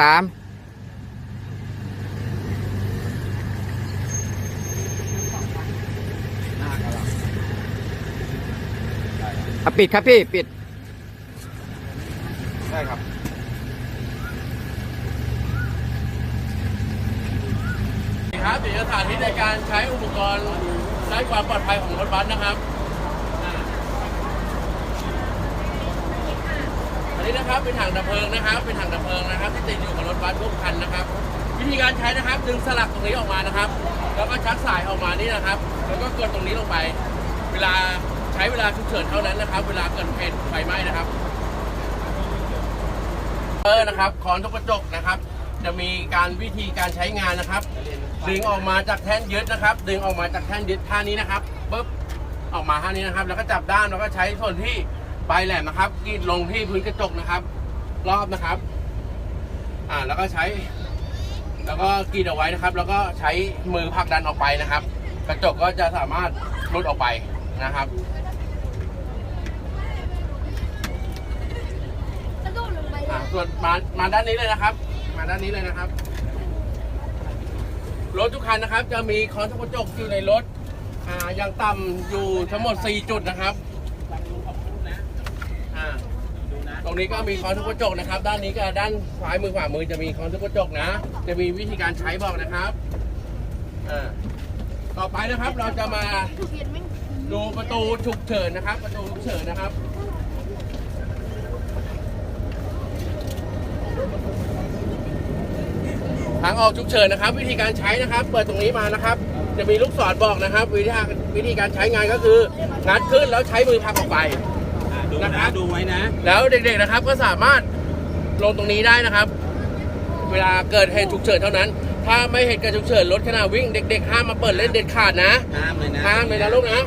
สามอะปิดครับพี่ ปิด ได้ครับ ครับเดี๋ยวจะสาธิตในการใช้อุปกรณ์ด้านความปลอดภัยของรถบัสนะครับอ่าอั นะครับ เป็นถังดับเพลิงนะครับ เป็นถังดับเพลิงนะครับ ที่ติดอยู่กับรถบัสทุกคันนะครับ วิธีการใช้นะครับ ดึงสลักตรงนี้ออกมานะครับ แล้วก็ชักสายออกมานี่นะครับ แล้วก็กดตรงนี้ลงไป เวลาใช้เวลาฉุกเฉินเท่านั้นนะครับ เวลาเกิดเหตุไฟไหม้นะครับเออนะครับคอนทุกกระจกนะครับ จะมีการวิธีการใช้งานนะครับ ดึงออกมาจากแท่นยึดนะครับ ดึงออกมาจากแท่นยึดท่านี้นะครับปุ๊บออกมาท่านี้นะครับ แล้วก็จับด้ามแล้วก็ใช้ส่วนที่ ปลายแหลมนะครับกรีดลงที่พื้นกระจกนะครับ รอบนะครับ อ่าแล้วก็ใช้ แล้วก็กรีดเอาไว้นะครับ แล้วก็ใช้มือผลักดันออกไปนะครับ กระจกก็จะสามารถลุดออกไปนะครับกระโดดลงไปอ่าส่วนมามาด้านนี้เลยนะครับ มาด้านนี้เลยนะครับ รถทุกคันนะครับ จะมีคอนทุกกระจกอยู่ในรถ อ่าอย่างต่ำอยู่ทั้งหมด 4 จุดนะครับอ่า ตรงนี้ก็มีคอนทุกกระจกนะครับ ด้านนี้กับด้านซ้ายมือขวามือจะมีคอนทุกกระจกนะ จะมีวิธีการใช้บอกนะครับอ่าต่อไปนะครับเราจะมาดูประตูฉุกเฉินนะครับ ประตูฉุกเฉินนะครับทางออกฉุกเฉินนะครับ วิธีการใช้นะครับ เปิดตรงนี้มานะครับ จะมีลูกศรบอกนะครับ วิธีการวิธีการใช้งานก็คืองัดขึ้นแล้วใช้มือผลักออกไป นะครันะบดูไว้นะ แล้วเด็กๆนะครับก็สามารถลงตรงนี้ได้นะครับ เวลาเกิดเหตุฉุกเฉินเท่านั้น ถ้าไม่เหตุการณ์ฉุกเฉินรถขณะวิ่งเด็ก ๆ ห้ามมาเปิดเล่นเด็ดขาดนะห้ามเลยนะห้ามเลยนะลูกนะ